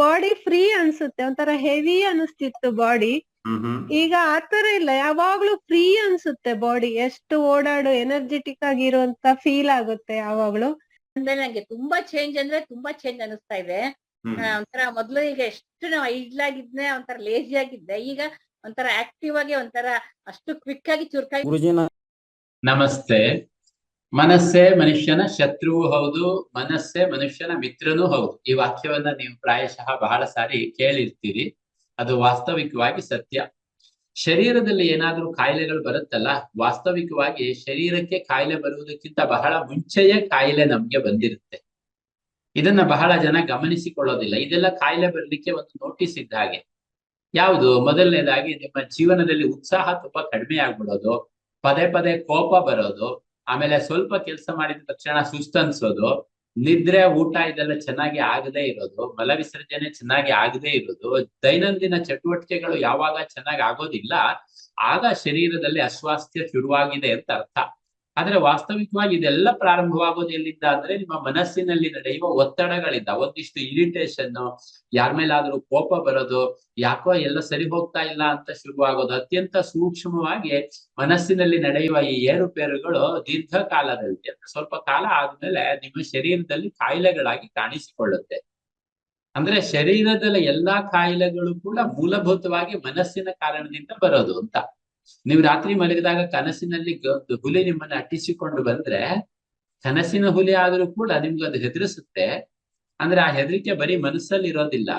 Body free ಅನ್ಸುತ್ತೆ ಒಂಥರ heavy ಅನಿಸ್ತಿತ್ತು ಬಾಡಿ ಈಗ ಆತರ ಇಲ್ಲ ಯಾವಾಗ್ಲೂ ಫ್ರೀ ಅನ್ಸುತ್ತೆ ಬಾಡಿ ಎಷ್ಟು ಓಡಾಡು ಎನರ್ಜೆಟಿಕ್ ಆಗಿರುವಂತ ಫೀಲ್ ಆಗುತ್ತೆ ಯಾವಾಗ್ಲೂ. ಅಂದ್ರೆ ನಂಗೆ ತುಂಬಾ ಚೇಂಜ್ ಅಂದ್ರೆ ತುಂಬಾ ಚೇಂಜ್ ಅನಿಸ್ತಾ ಇದೆ. ಒಂಥರ ಮೊದ್ಲು ಈಗ ಎಷ್ಟು ನಾವು ಐಡ್ಲಾಗಿದ್ನೆ ಒಂಥರ ಲೇಜಿ ಆಗಿದ್ದೆ. ಈಗ ಒಂಥರ ಆಕ್ಟಿವ್ ಆಗಿ ಒಂಥರ ಅಷ್ಟು ಕ್ವಿಕ್ ಆಗಿ ಚುರುಕಾಗಿ ನಮಸ್ತೆ. ಮನಸ್ಸೇ ಮನುಷ್ಯನ ಶತ್ರುವು ಹೌದು, ಮನಸ್ಸೇ ಮನುಷ್ಯನ ಮಿತ್ರನೂ ಹೌದು. ಈ ವಾಕ್ಯವನ್ನ ನೀವು ಪ್ರಾಯಶಃ ಬಹಳ ಸಾರಿ ಕೇಳಿರ್ತೀರಿ. ಅದು ವಾಸ್ತವಿಕವಾಗಿ ಸತ್ಯ. ಶರೀರದಲ್ಲಿ ಏನಾದ್ರೂ ಕಾಯಿಲೆಗಳು ಬರುತ್ತಲ್ಲ, ವಾಸ್ತವಿಕವಾಗಿ ಶರೀರಕ್ಕೆ ಕಾಯಿಲೆ ಬರುವುದಕ್ಕಿಂತ ಬಹಳ ಮುಂಚೆಯೇ ಕಾಯಿಲೆ ನಮ್ಗೆ ಬಂದಿರುತ್ತೆ. ಇದನ್ನ ಬಹಳ ಜನ ಗಮನಿಸಿಕೊಳ್ಳೋದಿಲ್ಲ. ಇದೆಲ್ಲ ಕಾಯಿಲೆ ಬರಲಿಕ್ಕೆ ಒಂದು ನೋಟಿಸ್ ಇದ್ದ ಹಾಗೆ. ಯಾವುದು? ಮೊದಲನೇದಾಗಿ ನಿಮ್ಮ ಜೀವನದಲ್ಲಿ ಉತ್ಸಾಹ ತುಂಬಾ ಕಡಿಮೆ ಆಗ್ಬಿಡೋದು, ಪದೇ ಪದೇ ಕೋಪ ಬರೋದು ಆಮೇಲೆ ಸ್ವಲ್ಪ ಕೆಲಸ ಮಾಡಿದ ತಕ್ಷಣ ಸುಸ್ತನ್ಸೋದು ನಿದ್ರೆ ಊಟ ಇದೆಲ್ಲ ಚೆನ್ನಾಗಿ ಆಗದೆ ಇರೋದು. ಮಲವಿಸರ್ಜನೆ ಚೆನ್ನಾಗಿ ಆಗದೆ ಇರೋದು. ದೈನಂದಿನ ಚಟುವಟಿಕೆಗಳು ಯಾವಾಗ ಚೆನ್ನಾಗಿ ಆಗೋದಿಲ್ಲ, ಆಗ ಶರೀರದಲ್ಲಿ ಅಸ್ವಾಸ್ಥ್ಯ ಶುರುವಾಗಿದೆ ಅಂತ ಅರ್ಥ. ಆದ್ರೆ ವಾಸ್ತವಿಕವಾಗಿ ಇದೆಲ್ಲ ಪ್ರಾರಂಭವಾಗೋದು ಎಲ್ಲಿಂದ ಅಂದ್ರೆ ನಿಮ್ಮ ಮನಸ್ಸಿನಲ್ಲಿ ನಡೆಯುವ ಒತ್ತಡಗಳಿಂದ, ಒಂದಿಷ್ಟು ಇರಿಟೇಷನ್ ಯಾರ ಮೇಲಾದ್ರೂ ಕೋಪ ಬರೋದು, ಯಾಕೋ ಎಲ್ಲ ಸರಿ ಹೋಗ್ತಾ ಇಲ್ಲ ಅಂತ ಶುರುವಾಗೋದು, ಅತ್ಯಂತ ಸೂಕ್ಷ್ಮವಾಗಿ ಮನಸ್ಸಿನಲ್ಲಿ ನಡೆಯುವ ಈ ಏರುಪೇರುಗಳು ದೀರ್ಘಕಾಲದಲ್ಲಿ ಸ್ವಲ್ಪ ಕಾಲ ಆದ್ಮೇಲೆ ನಿಮ್ಮ ಶರೀರದಲ್ಲಿ ಕಾಯಿಲೆಗಳಾಗಿ ಕಾಣಿಸಿಕೊಳ್ಳುತ್ತೆ. ಅಂದ್ರೆ ಶರೀರದಲ್ಲಿ ಎಲ್ಲಾ ಕಾಯಿಲೆಗಳು ಕೂಡ ಮೂಲಭೂತವಾಗಿ ಮನಸ್ಸಿನ ಕಾರಣದಿಂದ ಬರೋದು ಅಂತ. ನೀವು ರಾತ್ರಿ ಮಲಗಿದಾಗ ಕನಸಿನಲ್ಲಿ ಹುಲಿ ನಿಮ್ಮನ್ನ ಅಟ್ಟಿಸಿಕೊಂಡು ಬಂದ್ರೆ ಕನಸಿನ ಹುಲಿ ಆದರೂ ಕೂಡ ನಿಮ್ಗೆ ಅದು ಹೆದರಿಸುತ್ತೆ. ಅಂದ್ರೆ ಆ ಹೆದರಿಕೆ ಬರೀ ಮನಸ್ಸಲ್ಲಿ ಇರೋದಿಲ್ಲ.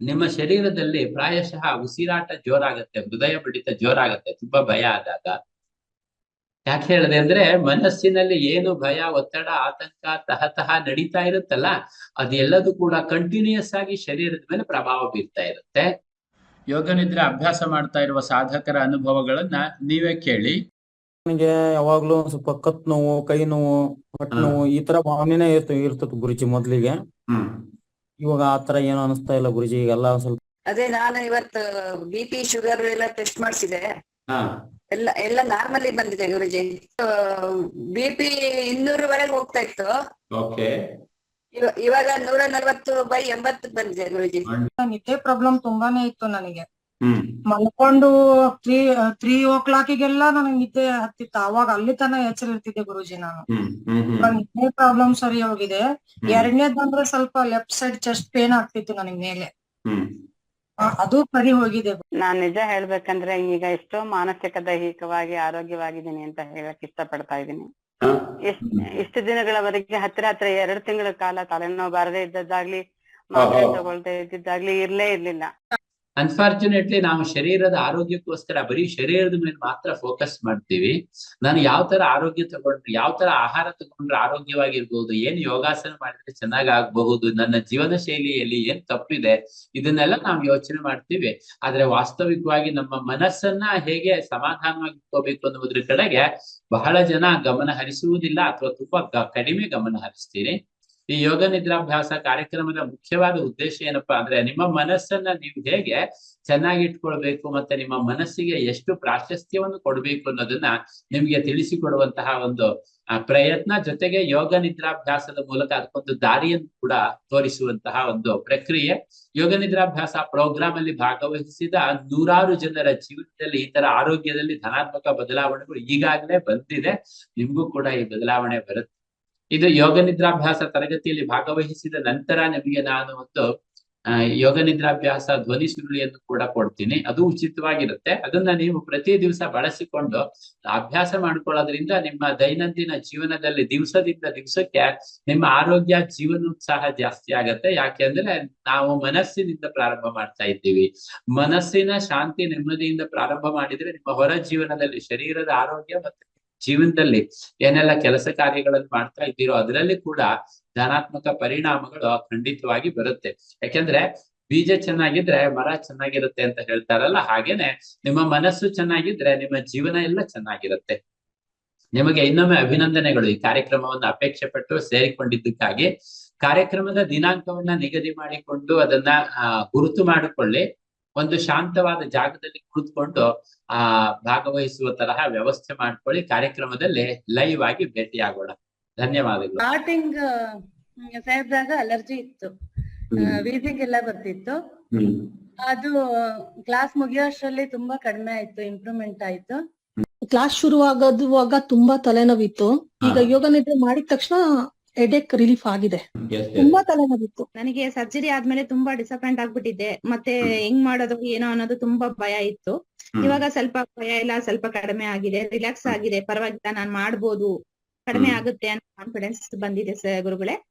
ನಿಮ್ಮ ಶರೀರದಲ್ಲಿ ಪ್ರಾಯಶಃ ಉಸಿರಾಟ ಜೋರಾಗತ್ತೆ, ಹೃದಯ ಬಡಿತ ಜೋರಾಗತ್ತೆ, ತುಂಬಾ ಭಯ ಆದಾಗ. ಯಾಕೆ ಹೇಳಿದೆ ಅಂದ್ರೆ ಮನಸ್ಸಿನಲ್ಲಿ ಏನು ಭಯ, ಒತ್ತಡ, ಆತಂಕ ತಹತಹ ನಡೀತಾ ಇರುತ್ತಲ್ಲ ಅದೆಲ್ಲದೂ ಕೂಡ ಕಂಟಿನ್ಯೂಸ್ ಆಗಿ ಶರೀರದ ಮೇಲೆ ಪ್ರಭಾವ ಬೀರ್ತಾ ಇರುತ್ತೆ. ಯೋಗ ನಿದ್ರೆ ಅಭ್ಯಾಸ ಮಾಡ್ತಾ ಇರುವ ಸಾಧಕರ ಅನುಭವಗಳನ್ನ ನೀವೇ ಕೇಳಿ. ನನಗೆ ಯಾವಾಗ್ಲೂ ಒಂದ್ ಸ್ವಲ್ಪ ಕತ್ ನೋವು ಕೈ ನೋವು ಹೊಟ್ಟೆ. ನೋವು ಈ ತರ ಭಾವನೆನೇ ಇರ್ತ ಇರ್ತದ ಗುರುಜಿ ಮೊದ್ಲಿಗೆ. ಇವಾಗ ಆ ತರ ಏನು ಅನಿಸ್ತಾ ಇಲ್ಲ ಗುರುಜಿ ಈಗೆಲ್ಲ ಒಂದ್ ಸ್ವಲ್ಪ ಅದೇ ನಾನು ಇವತ್ತು ಬಿ ಪಿ ಶುಗರ್ ಎಲ್ಲ ಟೆಸ್ಟ್ ಮಾಡಿಸಿದೆ. ಹಾ. ಎಲ್ಲ ಎಲ್ಲ ನಾರ್ಮಲಿ ಬಂದಿದೆ ಗುರುಜಿ. ಬಿ ಪಿ ಇನ್ನೂರವರೆಗೆ ಹೋಗ್ತಾ ಇತ್ತು. ಇವಾಗ ನೂರ ನಲ್ವತ್ತು ಬೈ ಎಂಬತ್ತು ಬಂದಿದೆ ಗುರುಜಿ. ನಿದ್ದೆ ಪ್ರಾಬ್ಲಮ್ ತುಂಬಾನೇ ಇತ್ತು ನನಗೆ. ಮಲ್ಕೊಂಡು ತ್ರೀ ತ್ರೀ ಓ ಕ್ಲಾಕಿಗೆಲ್ಲ ನನಗೆ ನಿದ್ದೆ ಹತ್ತಿತ್ತು. ಅವಾಗ ಅಲ್ಲಿ ತನ ಎಚ್ಚರಿರ್ತಿದ್ದೆ ಗುರುಜಿ ನಾನು. ನಿದ್ದೆ ಪ್ರಾಬ್ಲಮ್ ಸರಿ ಹೋಗಿದೆ. ಎರಡನೇದಂದ್ರೆ ಸ್ವಲ್ಪ ಲೆಫ್ಟ್ ಸೈಡ್ ಚೆಸ್ಟ್ ಪೇನ್ ಆಗ್ತಿತ್ತು ನನಗೆ ಮೇಲೆ. ಅದು ಸರಿ ಹೋಗಿದೆ. ನಾನ್ ನಿಜ ಹೇಳ್ಬೇಕಂದ್ರೆ ಈಗ ಎಷ್ಟೋ ಮಾನಸಿಕ ದೈಹಿಕವಾಗಿ ಆರೋಗ್ಯವಾಗಿದ್ದೀನಿ ಅಂತ ಹೇಳಕ್ ಇಷ್ಟಪಡ್ತಾ ಇದ್ದೀನಿ. ಇಷ್ಟು ದಿನಗಳವರೆಗೆ ಹತ್ತಿರ ಹತ್ರ ಎರಡು ತಿಂಗಳ ಕಾಲ ತಲೆನೋವು ಬಾರದೇ ಇದ್ದದ್ದಾಗ್ಲಿ ಮಾತ್ರೆ ತಗೊಳ್ತಾ ಇದ್ದಿದ್ದಾಗ್ಲಿ ಇರ್ಲೇ ಇರ್ಲಿಲ್ಲ. ಅನ್ಫಾರ್ಚುನೇಟ್ಲಿ ನಾವು ಶರೀರದ ಆರೋಗ್ಯಕ್ಕೋಸ್ಕರ ಬರೀ ಶರೀರದ ಮೇಲೆ ಮಾತ್ರ ಫೋಕಸ್ ಮಾಡ್ತೀವಿ. ನಾನು ಯಾವ ತರ ಆರೋಗ್ಯ ತಗೊಂಡ್ರೆ ಯಾವ ತರ ಆಹಾರ ತಗೊಂಡ್ರೆ ಆರೋಗ್ಯವಾಗಿರ್ಬೋದು, ಏನ್ ಯೋಗಾಸನ ಮಾಡಿದ್ರೆ ಚೆನ್ನಾಗ್ ಆಗಬಹುದು ನನ್ನ ಜೀವನ ಶೈಲಿಯಲ್ಲಿ ಏನ್ ತಪ್ಪಿದೆ, ಇದನ್ನೆಲ್ಲ ನಾವು ಯೋಚನೆ ಮಾಡ್ತೀವಿ. ಆದ್ರೆ ವಾಸ್ತವಿಕವಾಗಿ ನಮ್ಮ ಮನಸ್ಸನ್ನ ಹೇಗೆ ಸಮಾಧಾನವಾಗಿ ಇಟ್ಕೋಬೇಕು ಅನ್ನೋದ್ರ ಕಡೆಗೆ ಬಹಳ ಜನ ಗಮನ ಹರಿಸುವುದಿಲ್ಲ ಅಥವಾ ತುಂಬಾ ಕಡಿಮೆ ಗಮನ ಹರಿಸ್ತೀರಿ. ಈ ಯೋಗ ನಿದ್ರಾಭ್ಯಾಸ ಕಾರ್ಯಕ್ರಮದ ಮುಖ್ಯವಾದ ಉದ್ದೇಶ ಏನಪ್ಪಾ ಅಂದ್ರೆ ನಿಮ್ಮ ಮನಸ್ಸನ್ನ ನೀವು ಹೇಗೆ ಚೆನ್ನಾಗಿ ಇಟ್ಕೊಳ್ಬೇಕು ಮತ್ತೆ ನಿಮ್ಮ ಮನಸ್ಸಿಗೆ ಎಷ್ಟು ಪ್ರಾಶಸ್ತ್ಯವನ್ನು ಕೊಡ್ಬೇಕು ಅನ್ನೋದನ್ನ ನಿಮ್ಗೆ ತಿಳಿಸಿಕೊಡುವಂತಹ ಒಂದು ಪ್ರಯತ್ನ ಜೊತೆಗೆ ಯೋಗ ನಿದ್ರಾಭ್ಯಾಸದ ಮೂಲಕ ಅದಕ್ಕೊಂದು ದಾರಿಯನ್ನು ಕೂಡ ತೋರಿಸುವಂತಹ ಒಂದು ಪ್ರಕ್ರಿಯೆ. ಯೋಗ ನಿದ್ರಾಭ್ಯಾಸ ಪ್ರೋಗ್ರಾಮ್ ಅಲ್ಲಿ ಭಾಗವಹಿಸಿದ ನೂರಾರು ಜನರ ಜೀವನದಲ್ಲಿ ಈ ತರ ಆರೋಗ್ಯದಲ್ಲಿ ಧನಾತ್ಮಕ ಬದಲಾವಣೆಗಳು ಈಗಾಗಲೇ ಬಂದಿದೆ. ನಿಮ್ಗೂ ಕೂಡ ಈ ಬದಲಾವಣೆ ಬರುತ್ತೆ. ಇದು ಯೋಗ ನಿದ್ರಾಭ್ಯಾಸ ತರಗತಿಯಲ್ಲಿ ಭಾಗವಹಿಸಿದ ನಂತರ ನಿಮಗೆ ನಾನು ಒಂದು ಯೋಗ ನಿದ್ರಾಭ್ಯಾಸ ಧ್ವನಿ ಸುರುಳಿಯನ್ನು ಕೂಡ ಕೊಡ್ತೀನಿ. ಅದು ಉಚಿತವಾಗಿರುತ್ತೆ. ಅದನ್ನ ನೀವು ಪ್ರತಿ ದಿವಸ ಬಳಸಿಕೊಂಡು ಅಭ್ಯಾಸ ಮಾಡ್ಕೊಳ್ಳೋದ್ರಿಂದ ನಿಮ್ಮ ದೈನಂದಿನ ಜೀವನದಲ್ಲಿ ದಿವಸದಿಂದ ದಿವಸಕ್ಕೆ ನಿಮ್ಮ ಆರೋಗ್ಯ ಜೀವನೋತ್ಸಾಹ ಜಾಸ್ತಿ ಆಗತ್ತೆ. ಯಾಕೆಂದ್ರೆ ನಾವು ಮನಸ್ಸಿನಿಂದ ಪ್ರಾರಂಭ ಮಾಡ್ತಾ ಇದ್ದೀವಿ. ಮನಸ್ಸಿನ ಶಾಂತಿ ನೆಮ್ಮದಿಯಿಂದ ಪ್ರಾರಂಭ ಮಾಡಿದ್ರೆ ನಿಮ್ಮ ಹೊರ ಜೀವನದಲ್ಲಿ ಶರೀರದ ಆರೋಗ್ಯ ಮತ್ತೆ ಜೀವನದಲ್ಲಿ ಏನೆಲ್ಲ ಕೆಲಸ ಕಾರ್ಯಗಳನ್ನು ಮಾಡ್ತಾ ಇದ್ದೀರೋ ಅದರಲ್ಲಿ ಕೂಡ ಧನಾತ್ಮಕ ಪರಿಣಾಮಗಳು ಖಂಡಿತವಾಗಿ ಬರುತ್ತೆ. ಯಾಕೆಂದ್ರೆ ಬೀಜ ಚೆನ್ನಾಗಿದ್ರೆ ಮರ ಚೆನ್ನಾಗಿರುತ್ತೆ ಅಂತ ಹೇಳ್ತಾರಲ್ಲ, ಹಾಗೇನೆ ನಿಮ್ಮ ಮನಸ್ಸು ಚೆನ್ನಾಗಿದ್ರೆ ನಿಮ್ಮ ಜೀವನ ಎಲ್ಲ ಚೆನ್ನಾಗಿರುತ್ತೆ. ನಿಮಗೆ ಇನ್ನೊಮ್ಮೆ ಅಭಿನಂದನೆಗಳು. ಈ ಕಾರ್ಯಕ್ರಮವನ್ನು ಅಪೇಕ್ಷೆ ಪಟ್ಟು ಸೇರಿಕೊಂಡಿದ್ದಕ್ಕಾಗಿ ಕಾರ್ಯಕ್ರಮದ ದಿನಾಂಕವನ್ನ ನಿಗದಿ ಮಾಡಿಕೊಂಡು ಅದನ್ನ ಗುರುತು ಮಾಡಿಕೊಳ್ಳಿ. ಒಂದು ಶಾಂತವಾದ ಜಾಗದಲ್ಲಿ ಕುಳಿತುಕೊಂಡು ಆ ಭಾಗವಹಿಸುವ ತರಹ ವ್ಯವಸ್ಥೆ ಮಾಡ್ಕೊಳ್ಳಿ ಕಾರ್ಯಕ್ರಮದಲ್ಲಿ ಲೈವ್ ಆಗಿ ಭೇಟಿಯಾಗೋಣ. ಧನ್ಯವಾದಗಳು. ಸ್ಟಾರ್ಟಿಂಗ್ ಸೇರಿದಾಗ ಅಲರ್ಜಿ ಇತ್ತು. ವೀಸಿಂಗ್ ಎಲ್ಲ ಬರ್ತಿತ್ತು. ಅದು ಕ್ಲಾಸ್ ಮುಗಿಯೋಷ್ಟರಲ್ಲಿ ತುಂಬಾ ಕಡಿಮೆ ಆಯ್ತು ಇಂಪ್ರೂವ್ಮೆಂಟ್ ಆಯ್ತು. ಕ್ಲಾಸ್ ಶುರು ಆಗೋದುವಾಗ ತುಂಬಾ ತಲೆನೋವಿತ್ತು. ಈಗ ಯೋಗ ನಿದ್ರೆ ಮಾಡಿದ ತಕ್ಷಣ ಹೆಡೆಕ್ ರಿಲೀಫ್ ಆಗಿದೆ. ತುಂಬಾ ತಲೆನೋವಿತ್ತು. ನನಗೆ ಸರ್ಜರಿ ಆದ್ಮೇಲೆ ತುಂಬಾ ಡಿಸಪಾಯಿಂಟ್ ಆಗ್ಬಿಟ್ಟಿದ್ದೆ. ಮತ್ತೆ ಹೆಂಗ್ ಮಾಡೋದು ಏನೋ ಅನ್ನೋದು ತುಂಬಾ ಭಯ ಇತ್ತು. ಇವಾಗ ಸ್ವಲ್ಪ ಭಯ ಎಲ್ಲ ಸ್ವಲ್ಪ ಕಡಿಮೆ ಆಗಿದೆ. ರಿಲ್ಯಾಕ್ಸ್ ಆಗಿದೆ. ಪರವಾಗಿಲ್ಲ ನಾನ್ ಮಾಡ್ಬೋದು. ಕಡಿಮೆ ಆಗುತ್ತೆ ಅನ್ನೋ ಕಾನ್ಫಿಡೆನ್ಸ್ ಬಂದಿದೆ ಸರ್ ಗುರುಗಳೇ.